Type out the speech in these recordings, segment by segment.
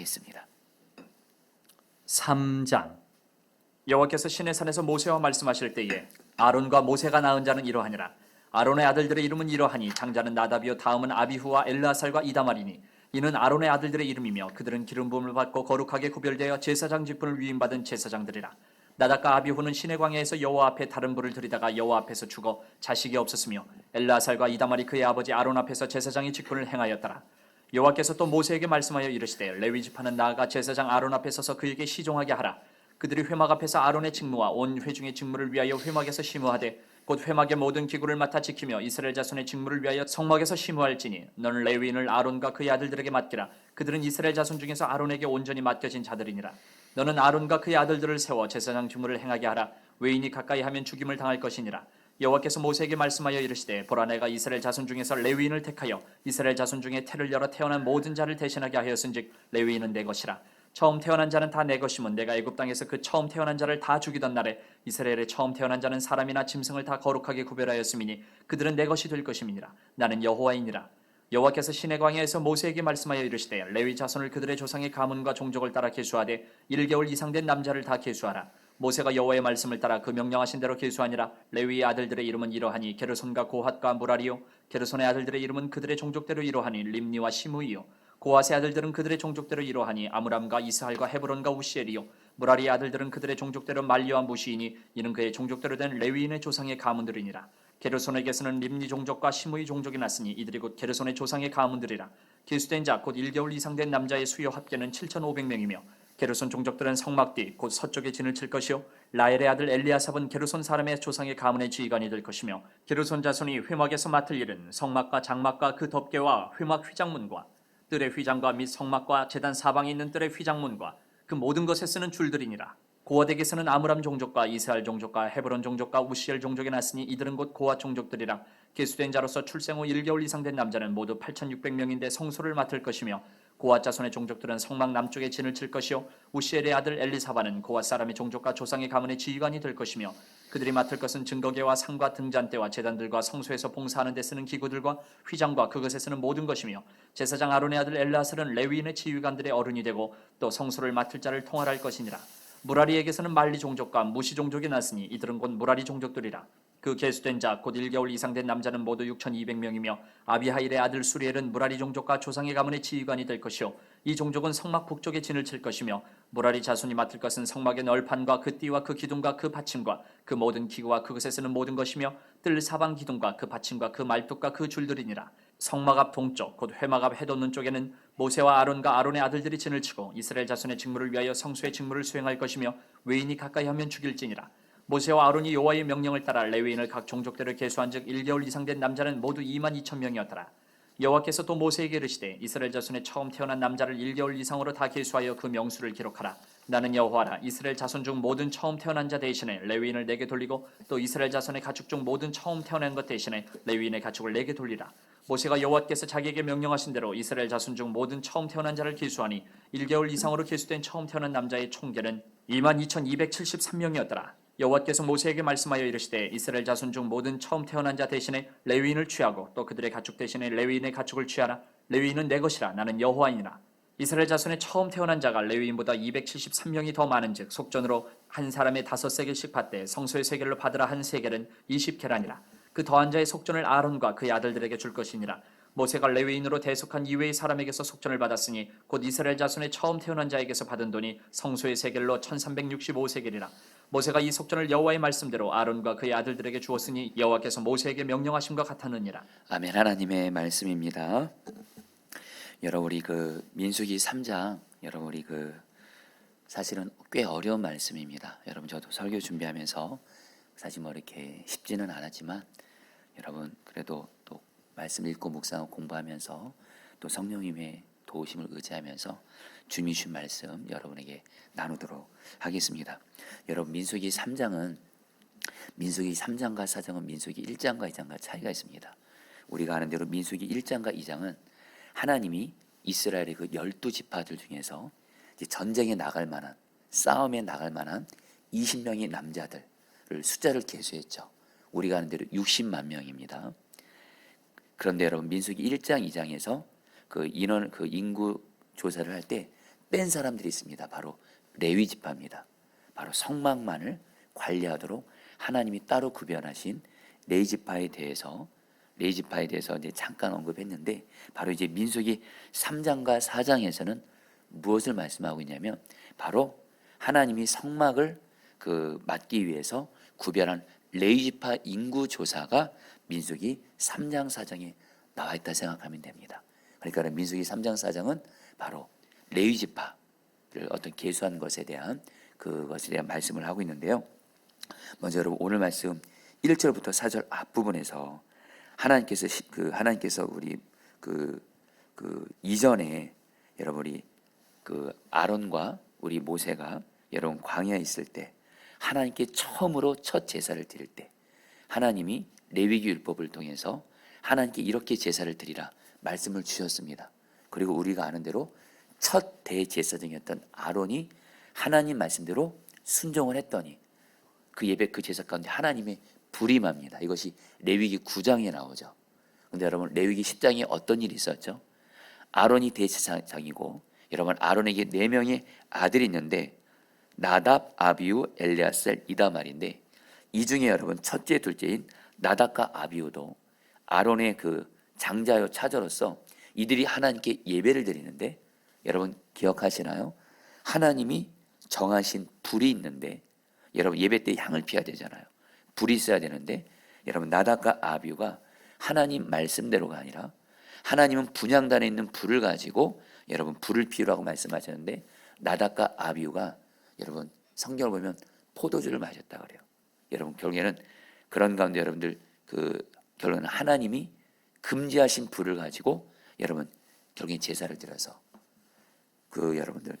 하겠습니다. 3장. 여호와께서 신의 산에서 모세와 말씀하실 때에 아론과 모세가 낳은 자는 이러하니라. 아론의 아들들의 이름은 이러하니 장자는 나답이요 다음은 아비후와 엘르아살과 이다말이니 이는 아론의 아들들의 이름이며 그들은 기름 부음을 받고 거룩하게 구별되어 제사장 직분을 위임받은 제사장들이라. 나답과 아비후는 시내 광야에서 여호와 앞에 다른 불을 들이다가 여호와 앞에서 죽어 자식이 없었으며 엘르아살과 이다말이 그의 아버지 아론 앞에서 제사장의 직분을 행하였더라 여호와께서 또 모세에게 말씀하여 이르시되 레위 지파는 나아가 제사장 아론 앞에 서서 그에게 시종하게 하라. 그들이 회막 앞에서 아론의 직무와 온 회중의 직무를 위하여 회막에서 심우하되 곧 회막의 모든 기구를 맡아 지키며 이스라엘 자손의 직무를 위하여 성막에서 심우할지니 너는 레위인을 아론과 그의 아들들에게 맡기라. 그들은 이스라엘 자손 중에서 아론에게 온전히 맡겨진 자들이니라. 너는 아론과 그의 아들들을 세워 제사장 직무를 행하게 하라. 외인이 가까이 하면 죽임을 당할 것이니라 여호와께서 모세에게 말씀하여 이르시되 보라 내가 이스라엘 자손 중에서 레위인을 택하여 이스라엘 자손 중에 태를 열어 태어난 모든 자를 대신하게 하였은즉 레위인은 내 것이라. 처음 태어난 자는 다 내 것이면 내가 애굽 땅에서 그 처음 태어난 자를 다 죽이던 날에 이스라엘의 처음 태어난 자는 사람이나 짐승을 다 거룩하게 구별하였음이니 그들은 내 것이 될 것임이니라. 나는 여호와이니라. 여호와께서 시내 광야에서 모세에게 말씀하여 이르시되 레위 자손을 그들의 조상의 가문과 종족을 따라 계수하되 1개월 이상 된 남자를 다 계수하라 모세가 여호와의 말씀을 따라 그 명령하신 대로 계수하니라. 레위의 아들들의 이름은 이러하니 게르손과 고핫과 무라리요. 게르손의 아들들의 이름은 그들의 종족대로 이러하니 림니와 시므이요. 고핫의 아들들은 그들의 종족대로 이러하니 아므람과 이스할과 헤브론과 우시엘이요. 무라리의 아들들은 그들의 종족대로 말리와 무시이니 이는 그의 종족대로 된 레위인의 조상의 가문들이니라. 게르손에게서는 림니 종족과 시므이 종족이 났으니 이들이 곧 게르손의 조상의 가문들이라. 계수된 자 곧 1개월 이상 된 남자의 수요 합계는 7,500명이며 게르손 종족들은 성막 뒤곧 서쪽에 진을 칠 것이요. 라엘의 아들 엘리아삽은 게르손 사람의 조상의 가문의 지휘관이 될 것이며 게르손 자손이 회막에서 맡을 일은 성막과 장막과 그 덮개와 회막 휘장문과 뜰의 휘장과 및 성막과 제단 사방에 있는 뜰의 휘장문과 그 모든 것에 쓰는 줄들이니라. 고아덱에서는 아므람 종족과 이스할 종족과 헤브론 종족과 우시엘 종족이 났으니 이들은 곧 고아 종족들이라. 계수된 자로서 출생 후 1개월 이상 된 남자는 모두 8,600명인데 성소를 맡을 것이며 고아 자손의 종족들은 성막 남쪽에 진을 칠 것이요 우시엘의 아들 엘리사바는 고아 사람의 종족과 조상의 가문의 지휘관이 될 것이며 그들이 맡을 것은 증거계와 상과 등잔대와 제단들과 성소에서 봉사하는 데 쓰는 기구들과 휘장과 그것에 쓰는 모든 것이며 제사장 아론의 아들 엘라슬은 레위인의 지휘관들의 어른이 되고 또 성소를 맡을 자를 통할할 것이니라. 무라리에게서는 말리 종족과 무시 종족이 났으니 이들은 곧 무라리 종족들이라 그 계수된 자 곧 1개월 이상 된 남자는 모두 6,200명이며 아비하일의 아들 수리엘은 무라리 종족과 조상의 가문의 지휘관이 될 것이요. 이 종족은 성막 북쪽에 진을 칠 것이며 무라리 자손이 맡을 것은 성막의 널판과 그 띠와 그 기둥과 그 받침과 그 모든 기구와 그것에 쓰는 모든 것이며 뜰 사방 기둥과 그 받침과 그 말뚝과 그 줄들이니라. 성막 앞 동쪽 곧 회막 앞 해돋는 쪽에는 모세와 아론과 아론의 아들들이 진을 치고 이스라엘 자손의 직무를 위하여 성소의 직무를 수행할 것이며 외인이 가까이 하면 죽일지니라 모세와 아론이 여호와의 명령을 따라 레위인을 각 종족대로 계수한즉 1개월 이상 된 남자는 모두 2만 2천 명이었더라. 여호와께서 또 모세에게 이르시되 이스라엘 자손의 처음 태어난 남자를 1개월 이상으로 다 계수하여 그 명수를 기록하라. 나는 여호와라. 이스라엘 자손 중 모든 처음 태어난 자 대신에 레위인을 내게 돌리고 또 이스라엘 자손의 가축 중 모든 처음 태어난 것 대신에 레위인의 가축을 내게 돌리라. 모세가 여호와께서 자기에게 명령하신 대로 이스라엘 자손 중 모든 처음 태어난 자를 계수하니 1개월 이상으로 계수된 처음 태어난 남자의 총계는 22,273명이었더라. 여호와께서 모세에게 말씀하여 이르시되 이스라엘 자손 중 모든 처음 태어난 자 대신에 레위인을 취하고 또 그들의 가축 대신에 레위인의 가축을 취하라. 레위인은 내 것이라. 나는 여호와이니라. 이스라엘 자손의 처음 태어난 자가 레위인보다 273명이 더 많은즉 속전으로 한 사람의 다섯 세겔씩 받되 성소의 세겔로 받으라 한 세겔은 20계란이라. 그 더한 자의 속전을 아론과 그의 아들들에게 줄 것이니라 모세가 레위인으로 대속한 이외의 사람에게서 속전을 받았으니 곧 이스라엘 자손의 처음 태어난 자에게서 받은 돈이 성소의 세겔로 1365세겔이라 모세가 이 속전을 여호와의 말씀대로 아론과 그의 아들들에게 주었으니 여호와께서 모세에게 명령하심과 같았느니라 아멘 하나님의 말씀입니다. 여러분 우리 그 민수기 3장 여러분 우리 그 사실은 꽤 어려운 말씀입니다. 여러분 저도 설교 준비하면서 사실 뭐 이렇게 쉽지는 않았지만 여러분 그래도 또 말씀 읽고 묵상하고 공부하면서 또 성령님의 도우심을 의지하면서 주님이 준 말씀 여러분에게 나누도록 하겠습니다. 여러분 민수기 3장은 민수기 3장과 4장은 민수기 1장과 2장과 차이가 있습니다. 우리가 아는 대로 민수기 1장과 2장은 하나님이 이스라엘의 그 열두 지파들 중에서 전쟁에 나갈 만한 싸움에 나갈 만한 20명의 남자들을 숫자를 계수했죠. 우리가 아는 대로 60만 명입니다. 그런데 여러분 민수기 1장 2장에서 그 인원 그 인구 조사를 할 때 뺀 사람들이 있습니다. 바로 레위 지파입니다. 바로 성막만을 관리하도록 하나님이 따로 구별하신 레위 지파에 대해서 레위 지파에 대해서 이제 잠깐 언급했는데 바로 이제 민수기 3장과 4장에서는 무엇을 말씀하고 있냐면 바로 하나님이 성막을 그 맡기 위해서 구별한 레위 지파 인구 조사가 민수기 3장 4장에 나와 있다 생각하면 됩니다. 그러니까 민수기 3장 4장은 바로 레위 지파를 어떤 계수한 것에 대한 그것에 대한 말씀을 하고 있는데요. 먼저 여러분 오늘 말씀 1절부터 4절 앞부분에서 하나님께서 시- 그 하나님께서 우리 그, 그 이전에 여러분이 그 아론과 우리 모세가 여러분 광야에 있을 때 하나님께 처음으로 첫 제사를 드릴 때 하나님이 레위기 율법을 통해서 하나님께 이렇게 제사를 드리라 말씀을 주셨습니다. 그리고 우리가 아는 대로 첫 대제사장이었던 아론이 하나님 말씀대로 순종을 했더니 그 예배 그 제사 가운데 하나님의 불이 맙니다. 이것이 레위기 9장에 나오죠. 근데 여러분 레위기 10장에 어떤 일이 있었죠? 아론이 대제사장이고 여러분 아론에게 네 명의 아들이 있는데 나답, 아비우, 엘리아셀, 이다말인데 이 중에 여러분 첫째, 둘째인 나답과 아비우도 아론의 그 장자요 차저로서 이들이 하나님께 예배를 드리는데 여러분 기억하시나요? 하나님이 정하신 불이 있는데 여러분 예배 때 향을 피워야 되잖아요. 불이 있어야 되는데 여러분 나답과 아비우가 하나님 말씀대로가 아니라 하나님은 분양단에 있는 불을 가지고 여러분 불을 피우라고 말씀하셨는데 나답과 아비우가 여러분 성경을 보면 포도주를 마셨다 그래요. 여러분 결국에는 그런 가운데 여러분들 그 결론은 하나님이 금지하신 불을 가지고 여러분 결국엔 제사를 드려서 그 여러분들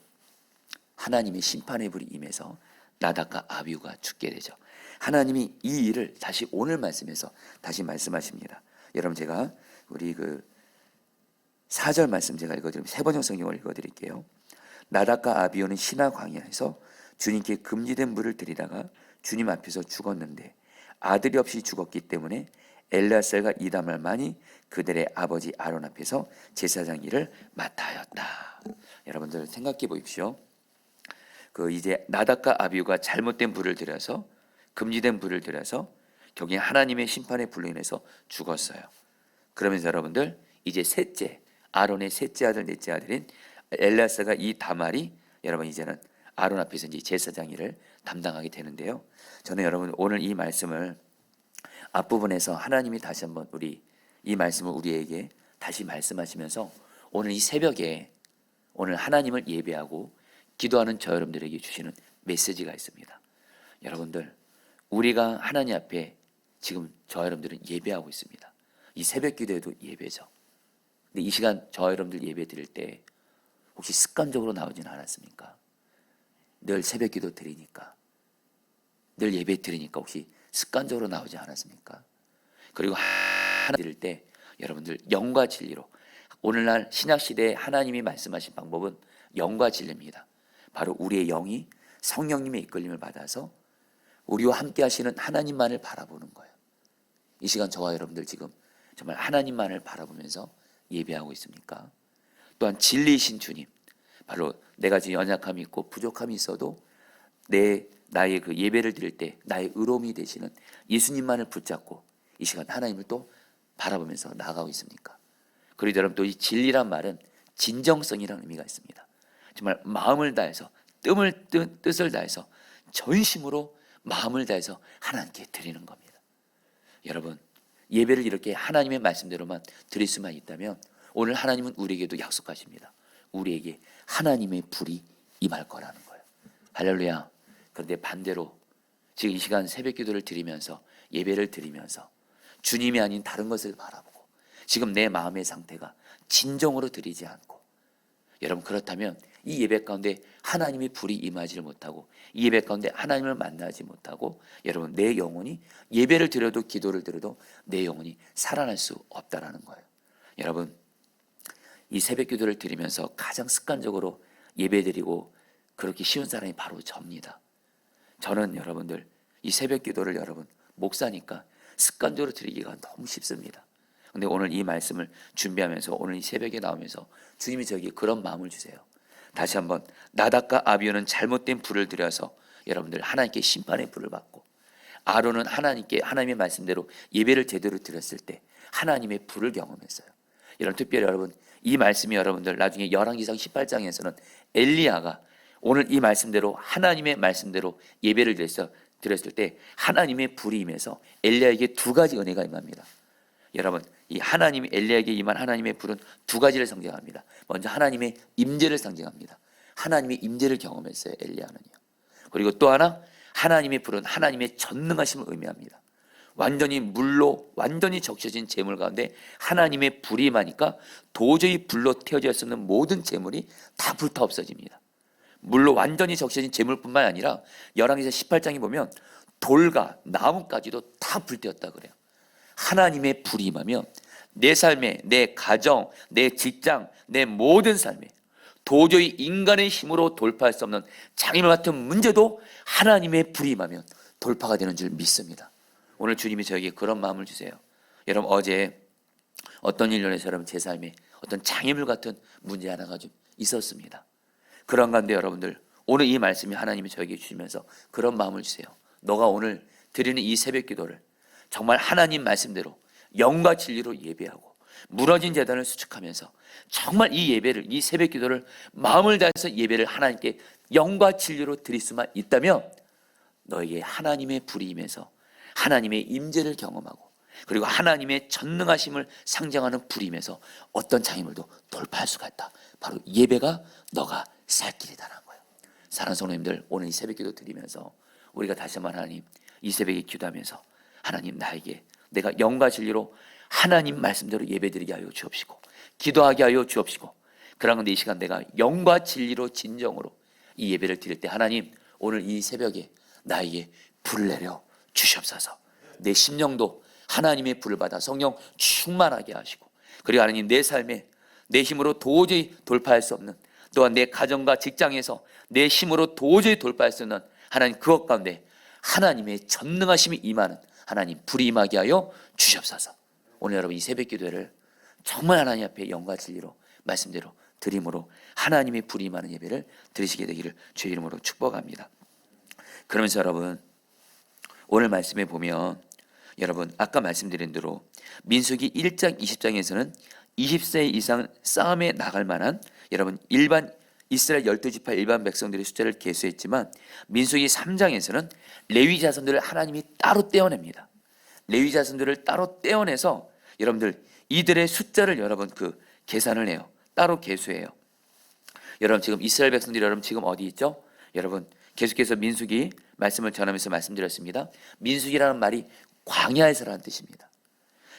하나님의 심판의 불이 임해서 나답과 아비우가 죽게 되죠. 하나님이 이 일을 다시 오늘 말씀에서 다시 말씀하십니다. 여러분 제가 우리 그 4절 말씀 제가 읽어드리면 세 번역 성경을 읽어드릴게요. 나답과 아비오는 신화 광야에서 주님께 금지된 물을 드리다가 주님 앞에서 죽었는데 아들이 없이 죽었기 때문에 엘라셀과 이다말만이 그들의 아버지 아론 앞에서 제사장 일을 맡아였다. 여러분들 생각해 보십시오. 그 이제 나답과 아비우가 잘못된 불을 들여서 금지된 불을 들여서 결국에 하나님의 심판의 불로 인해서 죽었어요. 그러면서 여러분들 이제 셋째 아론의 셋째 아들 넷째 아들인 엘라사가 이 다말이 여러분 이제는 아론 앞에서 이제 제사장 일을 담당하게 되는데요. 저는 여러분 오늘 이 말씀을 앞부분에서 하나님이 다시 한번 우리 이 말씀을 우리에게 다시 말씀하시면서 오늘 이 새벽에 오늘 하나님을 예배하고 기도하는 저 여러분들에게 주시는 메시지가 있습니다. 여러분들 우리가 하나님 앞에 지금 저 여러분들은 예배하고 있습니다. 이 새벽 기도에도 예배죠. 근데 이 시간 저 여러분들 예배 드릴 때 혹시 습관적으로 나오진 않았습니까? 늘 새벽 기도 드리니까 늘 예배 드리니까 혹시 습관적으로 나오지 않았습니까? 그리고 하나 드릴 때 여러분들 영과 진리로 오늘날 신약 시대에 하나님이 말씀하신 방법은 영과 진리입니다. 바로 우리의 영이 성령님의 이끌림을 받아서 우리와 함께 하시는 하나님만을 바라보는 거예요. 이 시간 저와 여러분들 지금 정말 하나님만을 바라보면서 예배하고 있습니까? 또한 진리이신 주님, 바로 내가 지금 연약함이 있고 부족함이 있어도 내 나의 그 예배를 드릴 때 나의 의로움이 되시는 예수님만을 붙잡고 이 시간 하나님을 또 바라보면서 나아가고 있습니까? 그리고 여러분 또 이 진리란 말은 진정성이라는 의미가 있습니다. 정말 마음을 다해서 뜸을 뜻, 뜻을 다해서 전심으로 마음을 다해서 하나님께 드리는 겁니다. 여러분 예배를 이렇게 하나님의 말씀대로만 드릴 수만 있다면 오늘 하나님은 우리에게도 약속하십니다. 우리에게 하나님의 불이 임할 거라는 거예요. 할렐루야. 그런데 반대로 지금 이 시간 새벽 기도를 드리면서 예배를 드리면서 주님이 아닌 다른 것을 바라보고 지금 내 마음의 상태가 진정으로 드리지 않고 여러분 그렇다면 이 예배 가운데 하나님의 불이 임하지를 못하고 이 예배 가운데 하나님을 만나지 못하고 여러분 내 영혼이 예배를 드려도 기도를 드려도 내 영혼이 살아날 수 없다라는 거예요. 여러분 이 새벽 기도를 드리면서 가장 습관적으로 예배 드리고 그렇게 쉬운 사람이 바로 접니다. 저는 여러분들 이 새벽 기도를 여러분 목사니까 습관적으로 드리기가 너무 쉽습니다. 근데 오늘 이 말씀을 준비하면서 오늘 이 새벽에 나오면서 주님이 저에게 그런 마음을 주세요. 다시 한번 나답과 아비오는 잘못된 불을 들여서 여러분들 하나님께 심판의 불을 받고 아론은 하나님께 하나님의 말씀대로 예배를 제대로 드렸을 때 하나님의 불을 경험했어요. 여러분 특별히 여러분 이 말씀이 여러분들 나중에 열왕기상 18장에서는 엘리야가 오늘 이 말씀대로 하나님의 말씀대로 예배를 드렸어 드렸을 때 하나님의 불이 임해서 엘리야에게 두 가지 은혜가 임합니다. 여러분 이 하나님이 엘리야에게 임한 하나님의 불은 두 가지를 상징합니다. 먼저 하나님의 임재를 상징합니다. 하나님의 임재를 경험했어요 엘리야는요. 그리고 또 하나 하나님의 불은 하나님의 전능하심을 의미합니다. 완전히 물로 완전히 적셔진 재물 가운데 하나님의 불이 임하니까 도저히 불로 태워질 수 없는 모든 재물이 다 불타 없어집니다. 물로 완전히 적셔진 재물뿐만 아니라 열왕기서 18장에 보면 돌과 나무까지도 다 불태웠다 그래요. 하나님의 불이 임하면 내 삶에 내 가정, 내 직장, 내 모든 삶에 도저히 인간의 힘으로 돌파할 수 없는 장애물 같은 문제도 하나님의 불이 임하면 돌파가 되는 줄 믿습니다. 오늘 주님이 저에게 그런 마음을 주세요. 여러분 어제 어떤 인해서 여러분 제 삶에 어떤 장애물 같은 문제 하나가 좀 있었습니다. 그런 가운데 여러분들 오늘 이 말씀이 하나님이 저에게 주시면서 그런 마음을 주세요. 너가 오늘 드리는 이 새벽 기도를 정말 하나님 말씀대로 영과 진리로 예배하고 무너진 재단을 수축하면서 정말 이 예배를 이 새벽 기도를 마음을 다해서 예배를 하나님께 영과 진리로 드릴 수만 있다면 너에게 하나님의 불이 임해서 하나님의 임재를 경험하고 그리고 하나님의 전능하심을 상징하는 불이 임해서 어떤 장애물도 돌파할 수가 있다. 바로 예배가 너가 살 길이 다라는 거예요. 사랑하는 성도님들 오늘 이 새벽 기도 드리면서 우리가 다시 한번 하나님 이 새벽에 기도하면서 하나님 나에게 내가 영과 진리로 하나님 말씀대로 예배드리게 하여 주옵시고 기도하게 하여 주옵시고 그러는데 이 시간 내가 영과 진리로 진정으로 이 예배를 드릴 때 하나님 오늘 이 새벽에 나에게 불을 내려 주시옵소서 내 심령도 하나님의 불을 받아 성령 충만하게 하시고 그리고 하나님 내 삶에 내 힘으로 도저히 돌파할 수 없는 또한 내 가정과 직장에서 내 힘으로 도저히 돌파할 수 없는 하나님 그것 가운데 하나님의 전능하심이 임하는 하나님 불이 임하게 하여 주시옵소서. 오늘 여러분 이 새벽 기도를 정말 하나님 앞에 영과 진리로 말씀대로 드림으로 하나님의 불이 임하는 예배를 드리시게 되기를 주의 이름으로 축복합니다. 그러면서 여러분 오늘 말씀에 보면 여러분 아까 말씀드린 대로 민수기 1장 20장에서는 20세 이상 싸움에 나갈 만한 여러분 일반 이스라엘 열두 지파 일반 백성들의 숫자를 계수했지만 민수기 3장에서는 레위 자손들을 하나님이 따로 떼어냅니다. 레위 자손들을 따로 떼어내서 여러분들 이들의 숫자를 여러분 그 계산을 해요. 따로 계수해요. 여러분 지금 이스라엘 백성들이 여러분 지금 어디 있죠? 여러분 계속해서 민수기 말씀을 전하면서 말씀드렸습니다. 민수기라는 말이 광야에서라는 뜻입니다.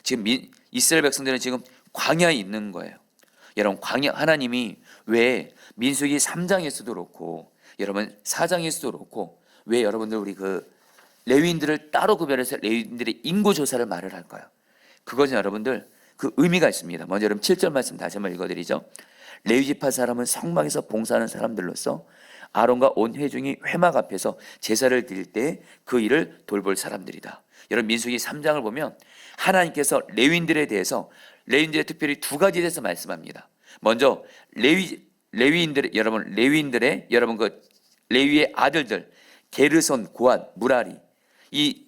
지금 민, 이스라엘 백성들은 지금 광야에 있는 거예요. 여러분 광야 하나님이 왜 민수기 3장에서도 그렇고 여러분 4장에서도 그렇고 왜 여러분들 우리 그 레위인들을 따로 구별해서 레위인들의 인구 조사를 말을 할까요? 그것은 여러분들 그 의미가 있습니다. 먼저 여러분 7절 말씀 다시 한번 읽어드리죠. 레위 지파 사람은 성막에서 봉사하는 사람들로서 아론과 온 회중이 회막 앞에서 제사를 드릴 때 그 일을 돌볼 사람들이다. 여러분 민수기 3장을 보면 하나님께서 레위인들에 대해서 레위인들의 특별히 두 가지에 대해서 말씀합니다. 먼저 레위 레위인들 여러분 레위인들의 여러분 그 레위의 아들들 게르손, 고한, 무라리 이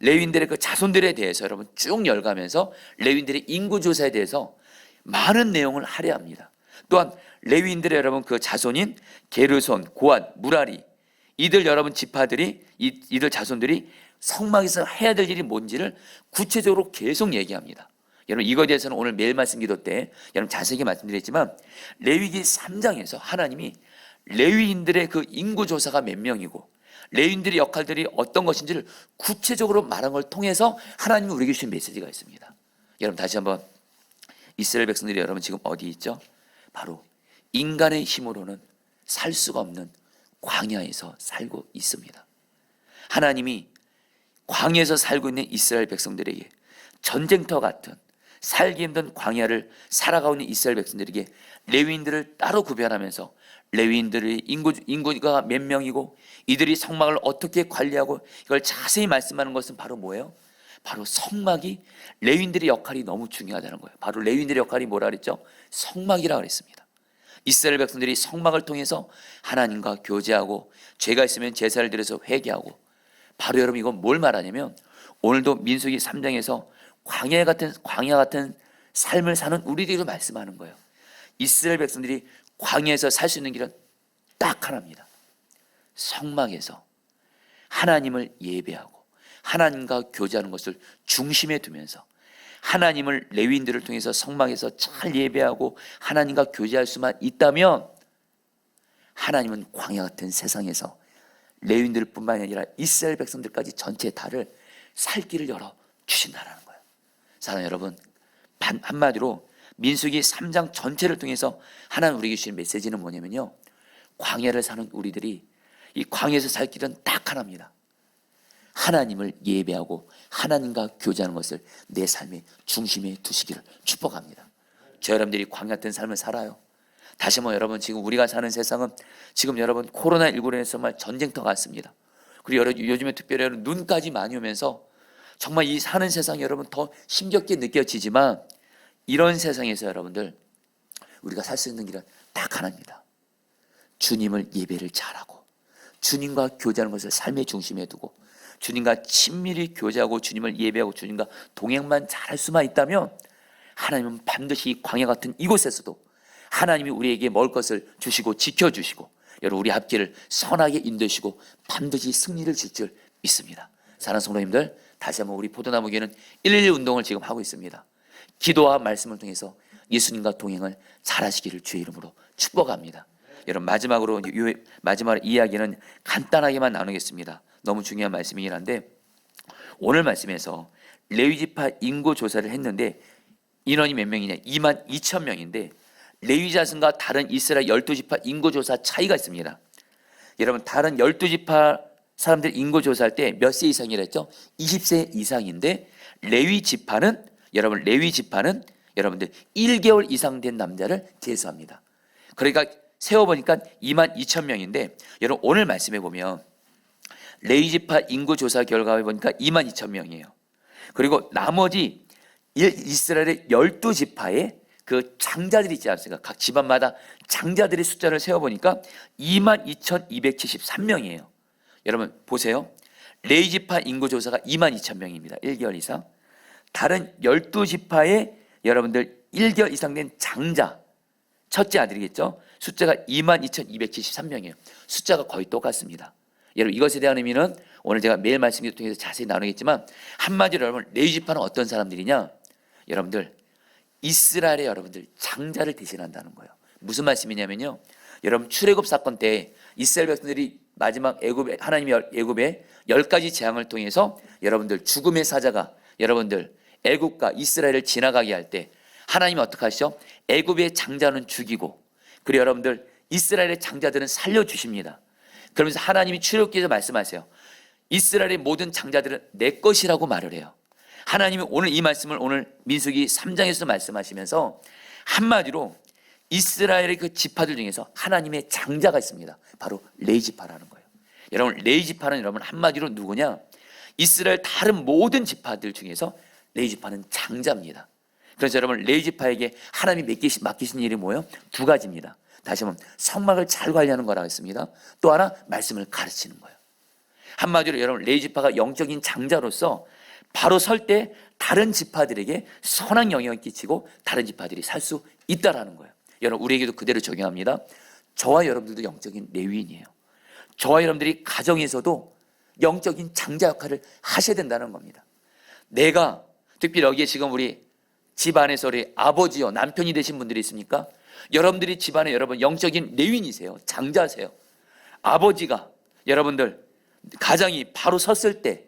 레위인들의 그 자손들에 대해서 여러분 쭉 열가면서 레위인들의 인구 조사에 대해서 많은 내용을 할애합니다. 또한 레위인들의 여러분 그 자손인 게르손, 고한, 무라리 이들 여러분 지파들이 이, 이들 자손들이 성막에서 해야 될 일이 뭔지를 구체적으로 계속 얘기합니다. 여러분 이거에 대해서는 오늘 매일 말씀 기도 때 여러분 자세히 말씀드렸지만 레위기 3장에서 하나님이 레위인들의 그 인구 조사가 몇 명이고 레위인들의 역할들이 어떤 것인지를 구체적으로 말한 걸 통해서 하나님이 우리에게 주신 메시지가 있습니다. 여러분 다시 한번 이스라엘 백성들이 여러분 지금 어디 있죠? 바로 인간의 힘으로는 살 수가 없는 광야에서 살고 있습니다. 하나님이 광야에서 살고 있는 이스라엘 백성들에게 전쟁터 같은 살기 힘든 광야를 살아가고 있는 이스라엘 백성들에게 레위인들을 따로 구별하면서 레위인들의 인구, 인구가 몇 명이고 이들이 성막을 어떻게 관리하고 이걸 자세히 말씀하는 것은 바로 뭐예요? 바로 성막이 레위인들의 역할이 너무 중요하다는 거예요. 바로 레위인들의 역할이 뭐라 그랬죠? 성막이라 그랬습니다. 이스라엘 백성들이 성막을 통해서 하나님과 교제하고 죄가 있으면 제사를 드려서 회개하고 바로 여러분 이건 뭘 말하냐면 오늘도 민수기 3장에서 광야 같은 광야 같은 삶을 사는 우리들을 말씀하는 거예요. 이스라엘 백성들이 광야에서 살 수 있는 길은 딱 하나입니다. 성막에서 하나님을 예배하고 하나님과 교제하는 것을 중심에 두면서 하나님을 레위인들을 통해서 성막에서 잘 예배하고 하나님과 교제할 수만 있다면 하나님은 광야 같은 세상에서 레위인들뿐만 아니라 이스라엘 백성들까지 전체 다를 살 길을 열어 주신다라는 사랑 여러분, 반- 한마디로 민수기 3장 전체를 통해서 하나님 우리에게 주신 메시지는 뭐냐면요. 광야를 사는 우리들이 이 광야에서 살 길은 딱 하나입니다. 하나님을 예배하고 하나님과 교제하는 것을 내 삶의 중심에 두시기를 축복합니다. 저 여러분들이 광야 같은 삶을 살아요. 다시 한번 여러분 지금 우리가 사는 세상은 지금 여러분 코로나 19로 인해서 정말 전쟁터 같습니다. 그리고 요즘에 특별히 눈까지 많이 오면서 정말 이 사는 세상 여러분 더 힘겹게 느껴지지만 이런 세상에서 여러분들 우리가 살 수 있는 길은 딱 하나입니다. 주님을 예배를 잘하고 주님과 교제하는 것을 삶의 중심에 두고 주님과 친밀히 교제하고 주님을 예배하고 주님과 동행만 잘할 수만 있다면 하나님은 반드시 이 광야 같은 이곳에서도 하나님이 우리에게 먹을 것을 주시고 지켜주시고 여러분 우리 앞길을 선하게 인도시고 반드시 승리를 줄 줄 믿습니다. 사랑하는 성도님들 다시 한번 우리 포도나무교는 112 운동을 지금 하고 있습니다. 기도와 말씀을 통해서 예수님과 동행을 잘하시기를 주의 이름으로 축복합니다. 여러분 마지막으로 요 마지막 이야기는 간단하게만 나누겠습니다. 너무 중요한 말씀이긴 한데 오늘 말씀에서 레위지파 인구 조사를 했는데 인원이 몇 명이냐? 2만 2천 명인데 레위 자손과 다른 이스라엘 12지파 인구 조사 차이가 있습니다. 여러분 다른 12지파 사람들 인구 조사할 때 몇 세 이상이랬죠? 20세 이상인데 레위 지파는 여러분 레위 지파는 여러분들 1개월 이상 된 남자를 제수합니다. 그러니까 세어 보니까 2만 2천 명인데 여러분 오늘 말씀해 보면 레위 지파 인구 조사 결과에 보니까 2만 2천 명이에요. 그리고 나머지 일- 이스라엘의 12지파의 그 장자들이 있지 않습니까? 각 집안마다 장자들의 숫자를 세어 보니까 2만 2,273명이에요. 여러분 보세요. 레위 지파 인구 조사가 2만 2천 명입니다. 1개월 이상. 다른 12지파의 여러분들 1개월 이상 된 장자 첫째 아들이겠죠. 숫자가 22,273명이에요. 숫자가 거의 똑같습니다. 여러분 이것에 대한 의미는 오늘 제가 매일 말씀 기도 통해서 자세히 나누겠지만 한마디로 여러분 레위지파는 어떤 사람들이냐? 여러분들 이스라엘의 여러분들 장자를 대신한다는 거예요. 무슨 말씀이냐면요. 여러분 출애굽 사건 때 이스라엘 백성들이 마지막 애굽 하나님의 열- 애굽의 열 가지 재앙을 통해서 여러분들 죽음의 사자가 여러분들 애굽과 이스라엘을 지나가게 할 때 하나님이 어떻게 하시죠? 애굽의 장자는 죽이고 그리고 여러분들 이스라엘의 장자들은 살려 주십니다. 그러면서 하나님이 출애굽기에서 말씀하세요. 이스라엘의 모든 장자들은 내 것이라고 말을 해요. 하나님이 오늘 이 말씀을 오늘 민수기 3장에서 말씀하시면서 한마디로 이스라엘의 그 지파들 중에서 하나님의 장자가 있습니다. 바로 레이지파라는 거예요. 여러분 레이지파는 여러분 한마디로 누구냐? 이스라엘 다른 모든 지파들 중에서 레이지파는 장자입니다. 그래서 여러분 레이지파에게 하나님이 맡기신, 맡기신 일이 뭐예요? 두 가지입니다. 다시 한번 성막을 잘 관리하는 거라고 했습니다. 또 하나 말씀을 가르치는 거예요. 한마디로 여러분 레이지파가 영적인 장자로서 바로 설 때 다른 지파들에게 선한 영향을 끼치고 다른 지파들이 살 수 있다라는 거예요. 여러분 우리에게도 그대로 적용합니다. 저와 여러분들도 영적인 레위인이에요. 저와 여러분들이 가정에서도 영적인 장자 역할을 하셔야 된다는 겁니다. 내가 특별히 여기에 지금 우리 집안에서 우리 아버지요 남편이 되신 분들이 있습니까? 여러분들이 집안에 여러분 영적인 레윈이세요. 장자세요. 아버지가 여러분들 가장이 바로 섰을 때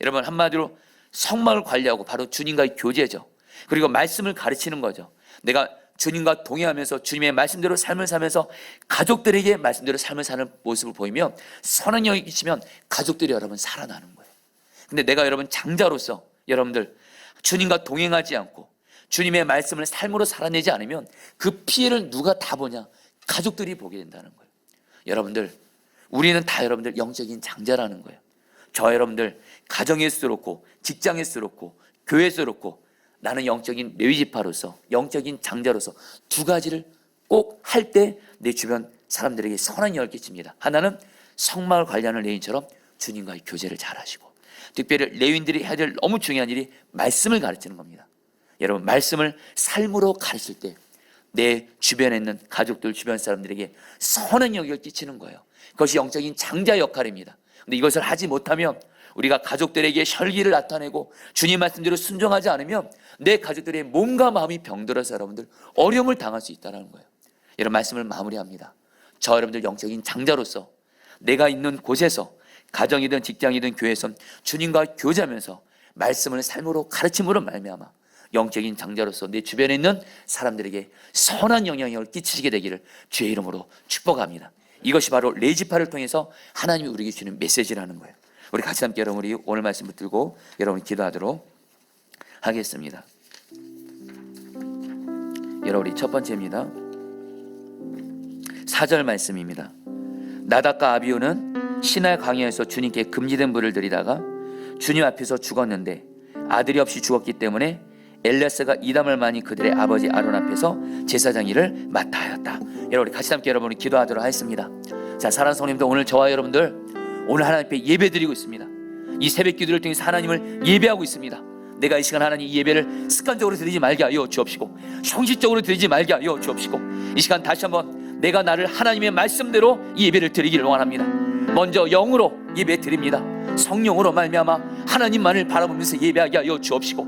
여러분 한마디로 성막을 관리하고 바로 주님과의 교제죠. 그리고 말씀을 가르치는 거죠. 내가 주님과 동행하면서 주님의 말씀대로 삶을 살면서 가족들에게 말씀대로 삶을 사는 모습을 보이면 선한 영이 끼치면 가족들이 여러분 살아나는 거예요. 근데 내가 여러분 장자로서 여러분들 주님과 동행하지 않고 주님의 말씀을 삶으로 살아내지 않으면 그 피해를 누가 다 보냐? 가족들이 보게 된다는 거예요. 여러분들 우리는 다 여러분들 영적인 장자라는 거예요. 저 여러분들 가정에서 그렇고 직장에서 그렇고 교회에서 그렇고 나는 영적인 레위지파로서 영적인 장자로서 두 가지를 꼭 할 때 내 주변 사람들에게 선한 영향을 끼칩니다. 하나는 성막을 관리하는 레인처럼 주님과의 교제를 잘 하시고 특별히 레인들이 해야 될 너무 중요한 일이 말씀을 가르치는 겁니다. 여러분 말씀을 삶으로 가르칠 때 내 주변에 있는 가족들 주변 사람들에게 선한 영향을 끼치는 거예요. 그것이 영적인 장자 역할입니다. 근데 이것을 하지 못하면 우리가 가족들에게 혈기를 나타내고 주님 말씀대로 순종하지 않으면 내 가족들의 몸과 마음이 병들어서 여러분들 어려움을 당할 수 있다는 거예요. 이런 말씀을 마무리합니다. 저 여러분들 영적인 장자로서 내가 있는 곳에서 가정이든 직장이든 교회에서 주님과 교제하면서 말씀을 삶으로 가르침으로 말미암아 영적인 장자로서 내 주변에 있는 사람들에게 선한 영향력을 끼치게 되기를 주의 이름으로 축복합니다. 이것이 바로 레지파를 통해서 하나님이 우리에게 주는 메시지라는 거예요. 우리 같이 함께 여러분 우리 오늘 말씀 붙들고 여러분 기도하도록 하겠습니다. 여러분 우리 첫 번째입니다. 4절 말씀입니다. 나닥과 아비우는 시나의 광야에서 주님께 금지된 불을 들이다가 주님 앞에서 죽었는데 아들이 없이 죽었기 때문에 엘레스가 이담을 많이 그들의 아버지 아론 앞에서 제사장 일을 맡아 하였다. 여러분 우리 같이 함께 여러분이 기도하도록 하겠습니다. 자 사랑하는 성님도 오늘 저와 여러분들 오늘 하나님 앞에 예배 드리고 있습니다. 이 새벽 기도를 통해서 하나님을 예배하고 있습니다. 내가 이 시간 하나님 이 예배를 습관적으로 드리지 말게 하여 주옵시고 형식적으로 드리지 말게 하여 주옵시고 이 시간 다시 한번 내가 나를 하나님의 말씀대로 이 예배를 드리기를 원합니다. 먼저 영으로 예배 드립니다. 성령으로 말미암아 하나님만을 바라보면서 예배하게 하여 주옵시고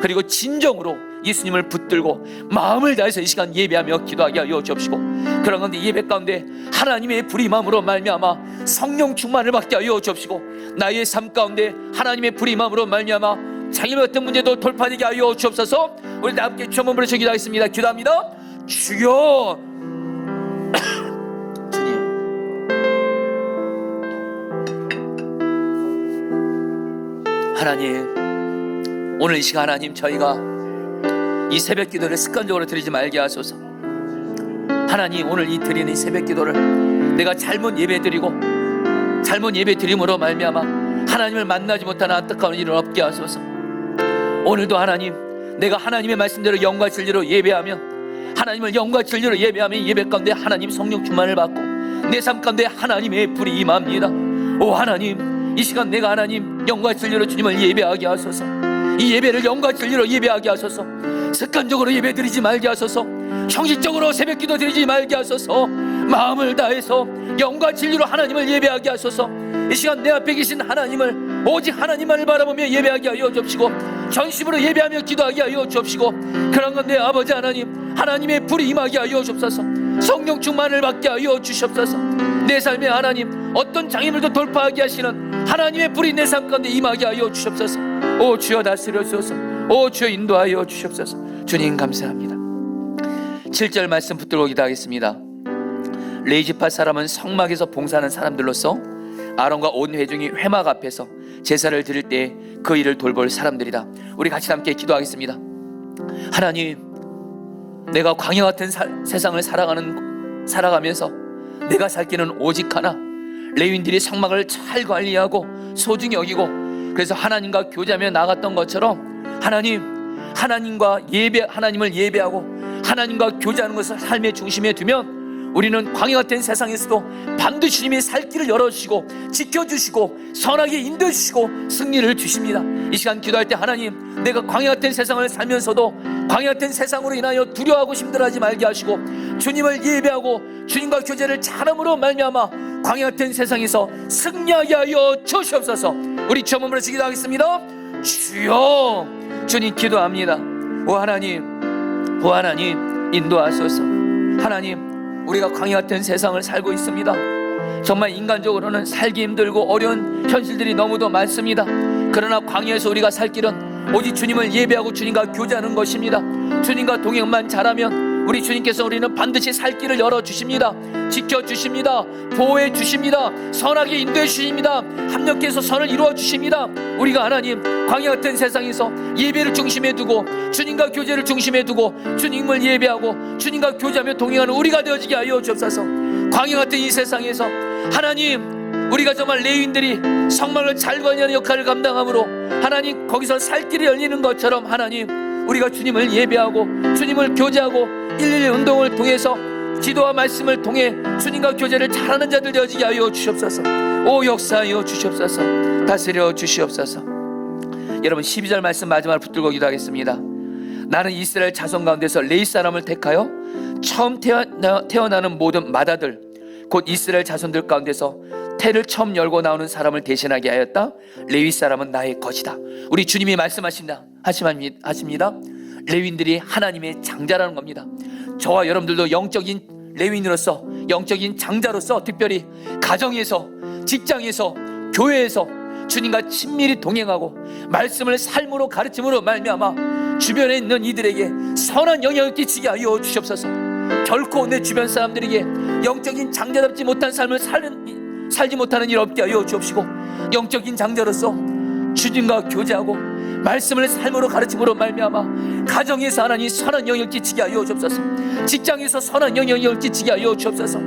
그리고 진정으로 예수님을 붙들고 마음을 다해서 이 시간 예배하며 기도하게 하여 주옵시고 그런 건데 예배 가운데 하나님의 불임함으로 말미암아 성령 충만을 받게 하여 주옵시고 나의 삶 가운데 하나님의 불임함으로 말미암아 장애물 같은 문제도 돌파되게 하여 주옵소서. 우리 다 함께 주여 부르셔 기도하겠습니다. 기도합니다. 주여! 주님. 하나님 오늘 이 시간 하나님 저희가 이 새벽 기도를 습관적으로 드리지 말게 하소서. 하나님 오늘 이 드리는 이 새벽 기도를 내가 잘못 예배 드리고 잘못 예배 드림으로 말미암아 하나님을 만나지 못하는 안타까운 일은 없게 하소서. 오늘도 하나님 내가 하나님의 말씀대로 영과 진리로 예배하면 하나님을 영과 진리로 예배하면 예배 가운데 하나님 성령 충만을 받고 내 삶 가운데 하나님의 불이 임합니다. 오 하나님 이 시간 내가 하나님 영과 진리로 주님을 예배하게 하소서. 이 예배를 영과 진리로 예배하게 하소서 습관적으로 예배 드리지 말게 하소서. 형식적으로 새벽 기도 드리지 말게 하소서. 마음을 다해서 영과 진리로 하나님을 예배하게 하소서. 이 시간 내 앞에 계신 하나님을 오직 하나님만을 바라보며 예배하게 하여 주옵시고 전심으로 예배하며 기도하게 하여 주옵시고 그런 건데 아버지 하나님 하나님의 불이 임하게 하여 주옵소서. 성령 충만을 받게 하여 주시옵소서. 내 삶에 하나님 어떤 장애물도 돌파하게 하시는 하나님의 불이 내 삶 가운데 임하게 하여 주시옵소서. 오 주여 다스려주소서 오 주여 인도하여 주시옵소서 주님 감사합니다 7절 말씀 붙들고 기도하겠습니다 레이지파 사람은 성막에서 봉사하는 사람들로서 아론과 온 회중이 회막 앞에서 제사를 드릴 때 그 일을 돌볼 사람들이다. 우리 같이 함께 기도하겠습니다. 하나님, 내가 광야 같은 사- 세상을 살아가는 살아가면서 내가 살 길은 오직 하나. 레윈들이 성막을 잘 관리하고 소중히 여기고 그래서 하나님과 교제하며 나갔던 것처럼 하나님, 하나님과 예배 하나님을 예배하고 하나님과 교제하는 것을 삶의 중심에 두면 우리는 광야 같은 세상에서도 반드시 주님이 살 길을 열어주시고 지켜주시고 선하게 인도해주시고 승리를 주십니다. 이 시간 기도할 때 하나님 내가 광야 같은 세상을 살면서도 광야 같은 세상으로 인하여 두려워하고 힘들어하지 말게 하시고 주님을 예배하고 주님과 교제를 잘함으로 말미암아 광야 같은 세상에서 승리하게 하여 주시옵소서. 우리 주문으로 기도하겠습니다 주여 주님 기도합니다. 오 하나님 오 하나님 인도하소서. 하나님 우리가 광야 같은 세상을 살고 있습니다. 정말 인간적으로는 살기 힘들고 어려운 현실들이 너무도 많습니다. 그러나 광야에서 우리가 살 길은 오직 주님을 예배하고 주님과 교제하는 것입니다. 주님과 동행만 잘하면 우리 주님께서 우리는 반드시 살 길을 열어주십니다 지켜주십니다. 보호해 주십니다. 선하게 인도해 주십니다. 합력해서 선을 이루어 주십니다. 우리가 하나님 광야 같은 세상에서 예배를 중심에 두고 주님과 교제를 중심에 두고 주님을 예배하고 주님과 교제하며 동행하는 우리가 되어지게 하여 주옵소서. 광야 같은 이 세상에서 하나님 우리가 정말 레위인들이 성막을 잘 관리하는 역할을 감당함으로 하나님 거기서 살 길이 열리는 것처럼 하나님 우리가 주님을 예배하고 주님을 교제하고 111 운동을 통해서 기도와 말씀을 통해 주님과 교제를 잘하는 자들 되어지게 하여 주시옵소서. 오 역사하여 주시옵소서. 다스려 주시옵소서. 여러분 12절 말씀 마지막으로 붙들고 기도하겠습니다. 나는 이스라엘 자손 가운데서 레이 사람을 택하여 처음 태어나, 태어나는 모든 마다들 곧 이스라엘 자손들 가운데서 태를 처음 열고 나오는 사람을 대신하게 하였다. 레위 사람은 나의 것이다. 우리 주님이 말씀하신다. 하십니다. 레위인들이 하나님의 장자라는 겁니다. 저와 여러분들도 영적인 레위인으로서 영적인 장자로서 특별히 가정에서 직장에서 교회에서 주님과 친밀히 동행하고 말씀을 삶으로 가르침으로 말미암아 주변에 있는 이들에게 선한 영향을 끼치게 하여 주시옵소서. 결코 내 주변 사람들에게 영적인 장자답지 못한 삶을 살는, 살지 못하는 일 없게 하여 주옵시고 영적인 장자로서 주님과 교제하고 말씀을 삶으로 가르침으로 말미암아 가정에서 하나님 선한 영향을 끼치게 하여 주옵소서. 직장에서 선한 영향을 끼치게 하여 주옵소서